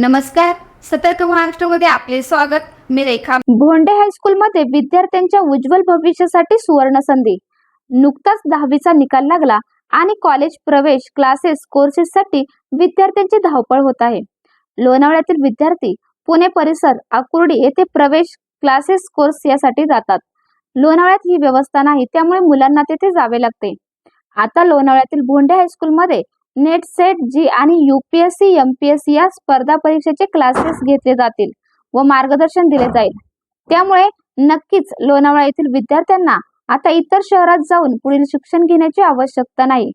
नमस्कार. सतर्क महाराष्ट्रामध्ये आपले स्वागत. मी रेखा. भोंडे हायस्कूलमध्ये विद्यार्थ्यांच्या उज्ज्वल भविष्यासाठी सुवर्ण संधी. नुकताच दहावीचा निकाल लागला आणि कॉलेज प्रवेश क्लासेस कोर्सेससाठी विद्यार्थ्यांची धावपळ होत आहे. लोणावळ्यातील विद्यार्थी पुणे परिसर आकुर्डी येथे प्रवेश क्लासेस कोर्स यासाठी जातात. लोणावळ्यात ही व्यवस्था नाही त्यामुळे मुलांना तेथे जावे लागते. आता लोणावळ्यातील भोंडे हायस्कूलमध्ये नेट सेट जी आणि युपीएससी एमपीएससी या स्पर्धा परीक्षेचे क्लासेस घेतले जातील व मार्गदर्शन दिले जाईल. त्यामुळे नक्कीच लोणावळा येथील विद्यार्थ्यांना आता इतर शहरात जाऊन पुढील शिक्षण घेण्याची आवश्यकता नाही.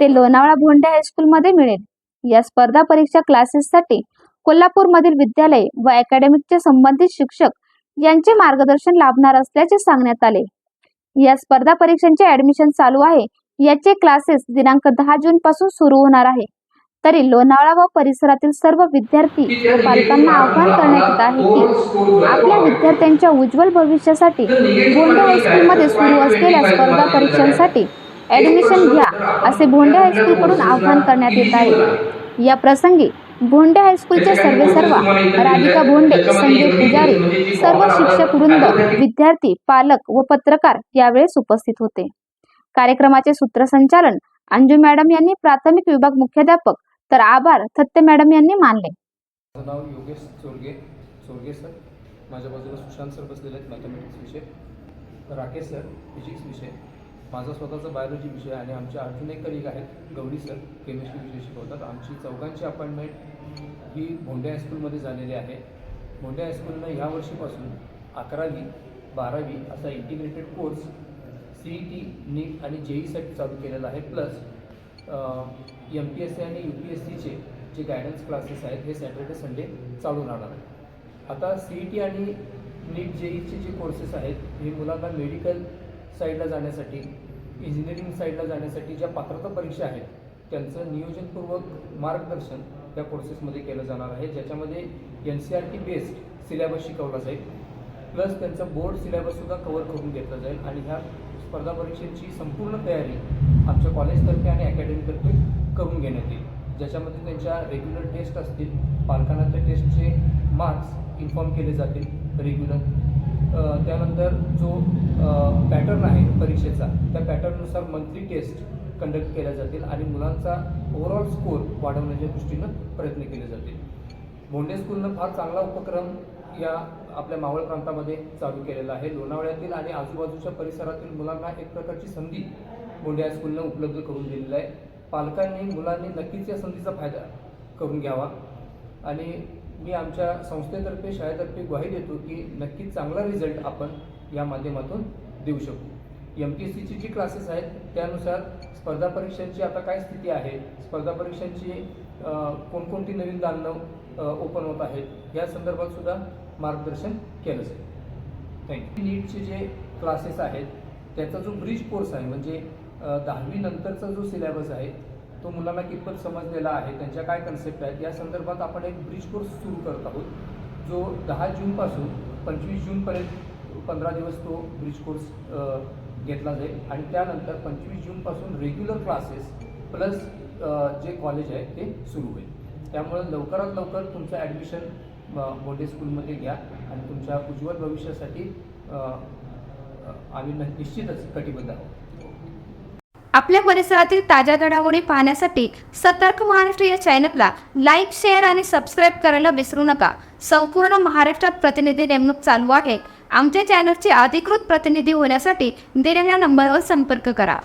ते लोणावळा भोंडे हायस्कूलमध्ये मिळेल. या स्पर्धा परीक्षा क्लासेससाठी कोल्हापूरमधील विद्यालय व अकॅडमिकचे संबंधित शिक्षक यांचे मार्गदर्शन लाभणार असल्याचे सांगण्यात आले. या स्पर्धा परीक्षांचे ऍडमिशन चालू आहे. याचे क्लासेस दिनांक दहा जून पासून सुरू होणार आहे. तरी लोणावळा व परिसरातील सर्व विद्यार्थी व पालकांना आवाहन करण्यात येत आहे की आपल्या विद्यार्थ्यांच्या उज्ज्वल भविष्यासाठी भोंडे हायस्कूलमध्ये सुरू असलेल्या स्पर्धा परीक्षांसाठी ऍडमिशन घ्या असे भोंडे हायस्कूलकडून आवाहन करण्यात येत आहे. या प्रसंगी भोंडे हायस्कूलचे सर्वे सर्वा राधिका भोंडे संजय पुजारी सर्व शिक्षक वृंद विद्यार्थी पालक व पत्रकार यावेळेस उपस्थित होते. कार्यक्रमाचे सूत्रसंचालन अंजू मॅडम यांनी प्राथमिक विभाग मुख्याध्यापक तर आभार थत्ते मॅडम यांनी मानले. माझं नाव योगेश चोरगे चोरगे सर. माझ्या बाजूला सुशांत सर बसलेले आहेत मॅथमॅटिक्स विषय. राकेश सर फिजिक्स विषय. माझा स्वतःचा बायोलॉजी विषय आणि आमचे अजून एक कलिक आहेत गौरी सर. केमिस्ट्री विषय शिकवतात. आमची चौघांची अपॉइंटमेंट ही भोंडे हायस्कूलमध्ये झालेली आहे. भोंडे हायस्कूलनं ह्या वर्षीपासून अकरावी बारावी असा integrated course E T NEET आणि जेईसाठी चालू केलेलं आहे. Plus M P S C आणि यू पी एस सीचे जे गायडन्स क्लासेस आहेत हे सॅटर्डे संडे चालू राहणार आहेत. आता सी ई टी आणि नीट जेईचे जे कोर्सेस आहेत हे मुलांना मेडिकल साईडला जाण्यासाठी इंजिनिअरिंग साईडला जाण्यासाठी ज्या पात्रता परीक्षा आहेत त्यांचं नियोजनपूर्वक मार्गदर्शन त्या कोर्सेसमध्ये केलं जाणार आहे. ज्याच्यामध्ये N C R T based syllabus शिकवला जाईल. प्लस त्यांचा बोर्ड सिलेबससुद्धा कवर करून घेतला जाईल. आणि ह्या स्पर्धा परीक्षेची संपूर्ण तयारी आमच्या कॉलेजतर्फे आणि अकॅडमीतर्फे करून घेण्यात येईल. ज्याच्यामध्ये त्यांच्या रेग्युलर टेस्ट असतील पालकांना त्या टेस्टचे मार्क्स इन्फॉर्म केले जातील रेग्युलर त्यानंतर जो पॅटर्न आहे परीक्षेचा त्या पॅटर्ननुसार मंथली टेस्ट कंडक्ट केल्या जातील आणि मुलांचा ओव्हरऑल स्कोर वाढवण्याच्या दृष्टीनं प्रयत्न केले जातील. भोंडे स्कूलनं फार चांगला उपक्रम या आपल्या मावळ प्रांतामध्ये चालू केलेला आहे. लोणावळ्यातील आणि आजूबाजूच्या परिसरातील मुलांना एक प्रकारची संधी भोंडे स्कूलनं उपलब्ध करून दिलेली आहे. पालकांनी मुलांनी नक्कीच या संधीचा फायदा करून घ्यावा. आणि मी आमच्या संस्थेतर्फे शाळेतर्फे ग्वाही देतो की नक्कीच चांगला रिझल्ट आपण या माध्यमातून देऊ शकू. एम पी एस सीची जी क्लासेस आहेत त्यानुसार स्पर्धा परीक्षांची आता काय स्थिती आहे? स्पर्धा परीक्षांची कोणकोणती नवीन दालनं ओपन होत आहेत? या संदर्भात सुद्धा मार्गदर्शन केलं जाईल. थँक्यू नीटचे जे क्लासेस आहेत त्याचा जो ब्रिज कोर्स आहे म्हणजे दहावी नंतरचा जो सिलेबस आहे तो मुलांना कितपत समजलेला आहे त्यांच्या काय कन्सेप्ट आहेत या संदर्भात आपण एक ब्रिज कोर्स सुरू करत आहोत. जो दहा जूनपासून पंचवीस जूनपर्यंत पंधरा दिवस तो ब्रिज कोर्स घेतला जाईल. आणि त्यानंतर पंचवीस जूनपासून रेग्युलर क्लासेस प्लस जे कॉलेज आहे ते सुरू होईल. त्यामुळे लवकरात लवकर तुमचं ॲडमिशन बोर्डे स्कूलमध्ये घ्या आणि तुमच्या उज्ज्वल भविष्यासाठी आम्ही निश्चितच कटिबद्ध आहोत. आपल्या परिसरातील ताज्या घडामोडी पाहण्यासाठी सतर्क महाराष्ट्र या चॅनलला लाईक शेअर आणि सबस्क्राईब करायला विसरू नका. संपूर्ण महाराष्ट्रात प्रतिनिधी नेमणूक चालू आहे. आमच्या चॅनलचे अधिकृत प्रतिनिधी होण्यासाठी दिलेल्या नंबरवर संपर्क करा.